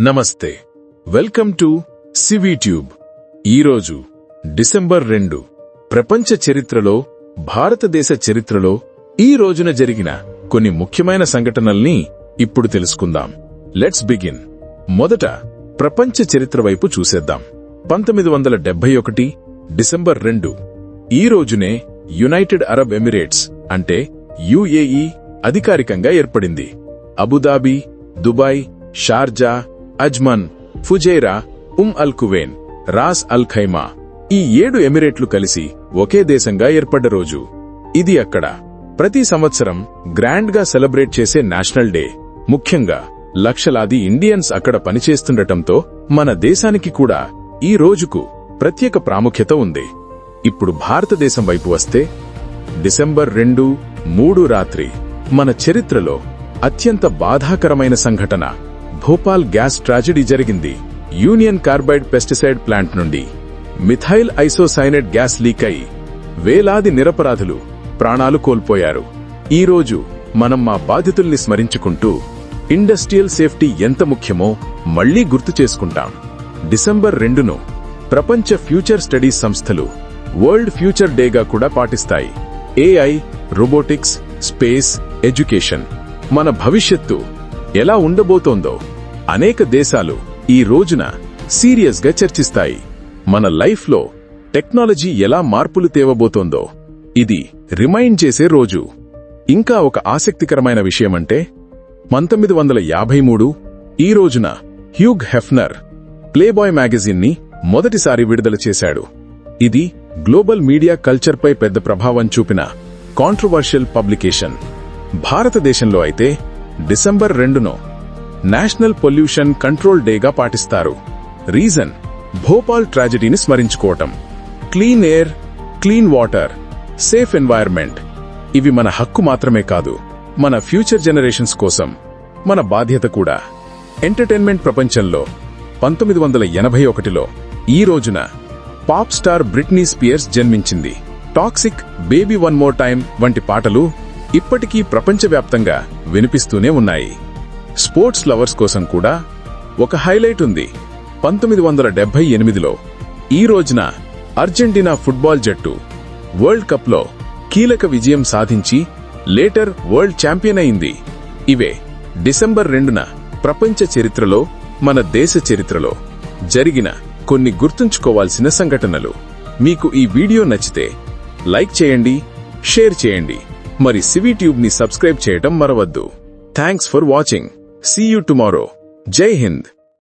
నమస్తే. Welcome to CV tube ఈరోజు December రెండు ప్రపంచ చరిత్రలో భారతదేశ చరిత్రలో ఈ రోజున జరిగిన కొన్ని ముఖ్యమైన సంఘటనల్ని ఇప్పుడు తెలుసుకుందాం. Let's begin. మొదట ప్రపంచ చరిత్ర వైపు చూసేద్దాం. పంతొమ్మిది వందల డెబ్బై ఒకటి డిసెంబర్ రెండు ఈ రోజునే యునైటెడ్ అరబ్ ఎమిరేట్స్ అంటే యుఏఈ అధికారికంగా ఏర్పడింది. Abu Dhabi Dubai Sharjah Ajman Fujairah Umm Al Quwain Ras Al Khaimah ఈ ఏడు ఎమిరేట్లు కలిసి ఒకే దేశంగా ఏర్పడ్డ రోజు. ఇది అక్కడ. ప్రతి సంవత్సరం గ్రాండ్గా సెలబ్రేట్ చేసే నేషనల్ డే. ముఖ్యంగా లక్షలాది ఇండియన్స్ అక్కడ పనిచేస్తుండటంతో మన దేశానికి కూడా ఈ రోజుకు ప్రత్యేక ప్రాముఖ్యత ఉంది. ఇప్పుడు భారతదేశం వైపు వస్తే డిసెంబర్ రెండు మూడు రాత్రి మన చరిత్రలో అత్యంత బాధాకరమైన సంఘటన. భోపాల్ గ్యాస్ ట్రాజెడీ జరిగింది. యూనియన్ కార్బైడ్ పెస్టిసైడ్ ప్లాంట్ నుండి. మిథైల్ ఐసోసైనైడ్ గ్యాస్ లీక్ అయి వేలాది నిరపరాధులు ప్రాణాలు కోల్పోయారు. ఈ రోజు మనం మా బాధితుల్ని స్మరించుకుంటూ ఇండస్ట్రియల్ సేఫ్టీ ఎంత ముఖ్యమో మళ్ళీ గుర్తు చేసుకుంటాం. డిసెంబర్ రెండును ప్రపంచ ఫ్యూచర్ స్టడీస్ సంస్థలు వరల్డ్ ఫ్యూచర్ డేగా కూడా పాటిస్తాయి. ఏఐ రోబోటిక్స్ స్పేస్ ఎడ్యుకేషన్ మన భవిష్యత్తు ఎలా ఉండబోతోందో అనేక దేశాలు ఈ రోజున సీరియస్గా చర్చిస్తాయి. మన లైఫ్లో టెక్నాలజీ ఎలా మార్పులు తేవబోతోందో ఇది రిమైండ్ చేసే రోజు. ఇంకా ఒక ఆసక్తికరమైన విషయమంటే పంతొమ్మిది వందల యాభై మూడు ఈ రోజున హ్యూగ్ హెఫ్నర్ ప్లేబాయ్ మ్యాగజైన్ని మొదటిసారి విడుదల చేశాడు. ఇది గ్లోబల్ మీడియా కల్చర్పై పెద్ద ప్రభావం చూపిన కాంట్రవర్షియల్ పబ్లికేషన్. భారతదేశంలో అయితే డిసెంబర్ రెండును నేషనల్ పొల్యూషన్ కంట్రోల్ డేగా పాటిస్తారు. రీజన్ భోపాల్ ట్రాజడీని స్మరించుకోవటం. Clean air clean water safe environment. ఇవి మన హక్కు మాత్రమే కాదు మన ఫ్యూచర్ జనరేషన్స్ కోసం మన బాధ్యత కూడా. ఎంటర్టైన్మెంట్ ప్రపంచంలో పంతొమ్మిది వందల ఎనభై ఒకటిలో ఈ రోజున పాప్ స్టార్ బ్రిట్నీ స్పియర్స్ జన్మించింది. Toxic baby one more time వంటి పాటలు ఇప్పటికీ ప్రపంచవ్యాప్తంగా వినిపిస్తూనే ఉన్నాయి. స్పోర్ట్స్ లవర్స్ కోసం కూడా ఒక హైలైట్ ఉంది. పంతొమ్మిది వందల డెబ్బై ఎనిమిదిలో ఈ రోజున అర్జెంటీనా ఫుట్బాల్ జట్టు వరల్డ్ కప్లో కీలక విజయం సాధించి లేటర్ వరల్డ్ ఛాంపియన్ అయింది. ఇవే డిసెంబర్ రెండున ప్రపంచ చరిత్రలో మన దేశ చరిత్రలో జరిగిన కొన్ని గుర్తుంచుకోవాల్సిన సంఘటనలు. మీకు ఈ వీడియో నచ్చితే లైక్ చేయండి షేర్ చేయండి. మరి సివి ట్యూబ్ని సబ్స్క్రైబ్ చేయటం మరవద్దు. Thanks for watching. See you tomorrow. Jai Hind.